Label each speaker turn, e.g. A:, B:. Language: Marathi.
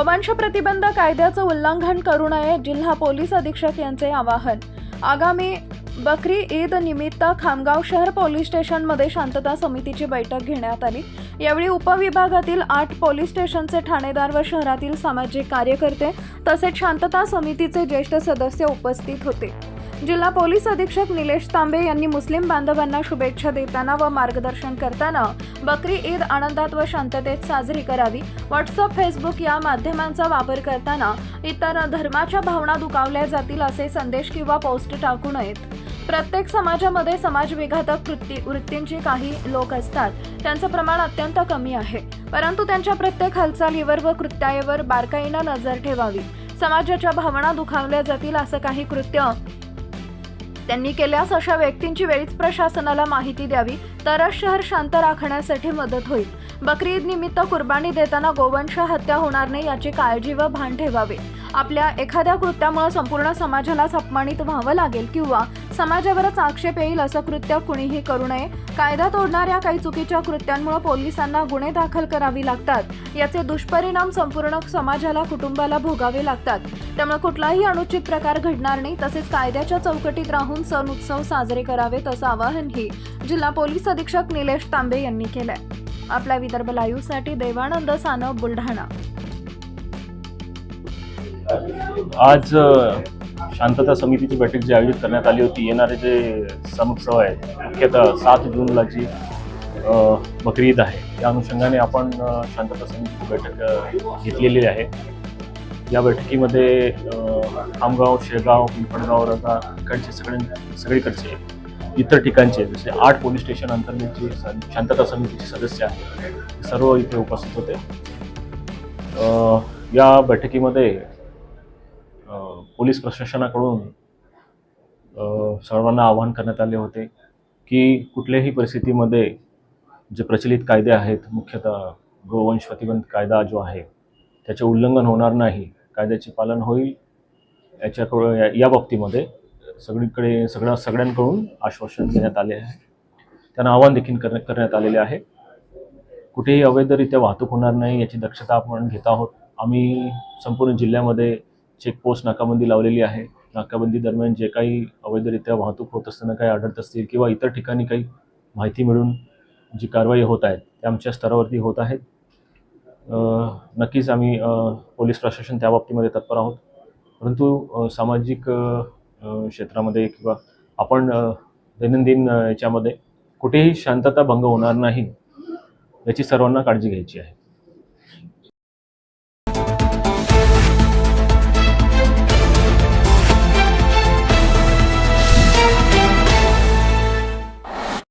A: गोवंश प्रतिबंध कायद्याचं उल्लंघन करू नये जिल्हा पोलीस अधीक्षक यांचे आवाहन. आगामी बकरी ईद निमित्त खामगाव शहर पोलीस स्टेशनमध्ये शांतता समितीची बैठक घेण्यात आली. यावेळी उपविभागातील आठ पोलीस स्टेशनचे ठाणेदार व शहरातील सामाजिक कार्यकर्ते तसेच शांतता समितीचे ज्येष्ठ सदस्य उपस्थित होते. जिल्हा पोलीस अधीक्षक निलेश तांबे यांनी मुस्लिम बांधवांना शुभेच्छा देताना व मार्गदर्शन करताना बकरी ईद आनंदात व शांततेत साजरी करावी व्हॉट्सअप फेसबुक या माध्यमांचा वापर करताना इतर धर्माच्या भावना दुखावल्या जातील असे संदेश किंवा पोस्ट टाकू नयेत. प्रत्येक समाजामध्ये समाजविघातक वृत्ती वृत्तींची काही लोक असतात. त्यांचं प्रमाण अत्यंत कमी आहे. परंतु त्यांच्या प्रत्येक हालचालीवर व कृत्यावर बारकाईनं नजर ठेवावी. समाजाच्या भावना दुखावल्या जातील असं काही कृत्य त्यांनी केल्यास अशा व्यक्तींची वेळीच प्रशासनाला माहिती द्यावी तरच शहर शांत राखण्यासाठी मदत होईल. बकरी ईद निमित्त कुर्बानी देताना गोवंश हत्या होणार नाही याची काळजी व भान ठेवावे. आपल्या एखाद्या कृत्यामुळे संपूर्ण समाजालाच अपमानित व्हावं लागेल किंवा समाजावरच आक्षेप येईल असं कृत्य कुणीही करू नये. कायदा तोडणाऱ्या काही चुकीच्या कृत्यांमुळे पोलिसांना गुन्हे दाखल करावी लागतात. याचे दुष्परिणाम संपूर्ण समाजाला कुटुंबाला भोगावे लागतात. त्यामुळे कुठलाही अनुचित प्रकार घडणार नाही तसेच कायद्याच्या चौकटीत राहून सण उत्सव साजरे करावेत असं आवाहनही जिल्हा पोलीस अधीक्षक निलेश तांबे यांनी केलंय. आपल्या विदर्भ लाईव्हसाठी देवानंद सानव बुलढाणा.
B: आज शांतता समितीची बैठक जी आयोजित करण्यात आली होती येणारे जे सण आहेत मुख्यतः सात जूनला जी बकरी ईद आहे त्या अनुषंगाने आपण शांतता समितीची बैठक घेतलेली आहे. या बैठकीमध्ये आमगाव शेगाव पिंपळगाव रगा इकडचे सगळे सगळीकडचे इतर ठिकाणचे जसे आठ पोलीस स्टेशन अंतर्गत जे शांतता समितीचे सदस्य आहेत सर्व इथे उपस्थित होते. या बैठकीमध्ये पोलीस प्रशासनाकडून सर्वांना आवाहन करण्यात आले होते की कुठल्याही परिस्थितीमध्ये जे प्रचलित कायदे आहेत मुख्यतः गोवंश प्रतिबंध कायदा जो आहे त्याचे उल्लंघन होणार नाही कायद्याचे पालन होईल याच्याकडं या- या बाबतीमध्ये सगळीकडे सगळ्या सगळ्यांकडून आश्वासन देण्यात आले आहे. त्यांना आवाहन देखील कर करण्यात आलेले आहे. कुठेही अवैधरित्या वाहतूक होणार नाही याची दक्षता आपण घेत आहोत. आम्ही संपूर्ण जिल्ह्यामध्ये चेकपोस्ट नाकाबंदी लावलेली आहे. नाकाबंदी दरम्यान जे काही अवैधरित्या वाहतूक होत असताना काही आढळत असतील किंवा इतर ठिकाणी काही माहिती मिळून जी कारवाई होत आहेत त्या आमच्या स्तरावरती होत आहेत नक्कीच आम्ही पोलीस प्रशासन त्या बाबतीमध्ये तत्पर आहोत. परंतु सामाजिक क्षेत्रामध्ये किंवा आपण दैनंदिन याच्यामध्ये कुठेही शांतता भंग होणार नाही याची सर्वांना काळजी घ्यायची आहे.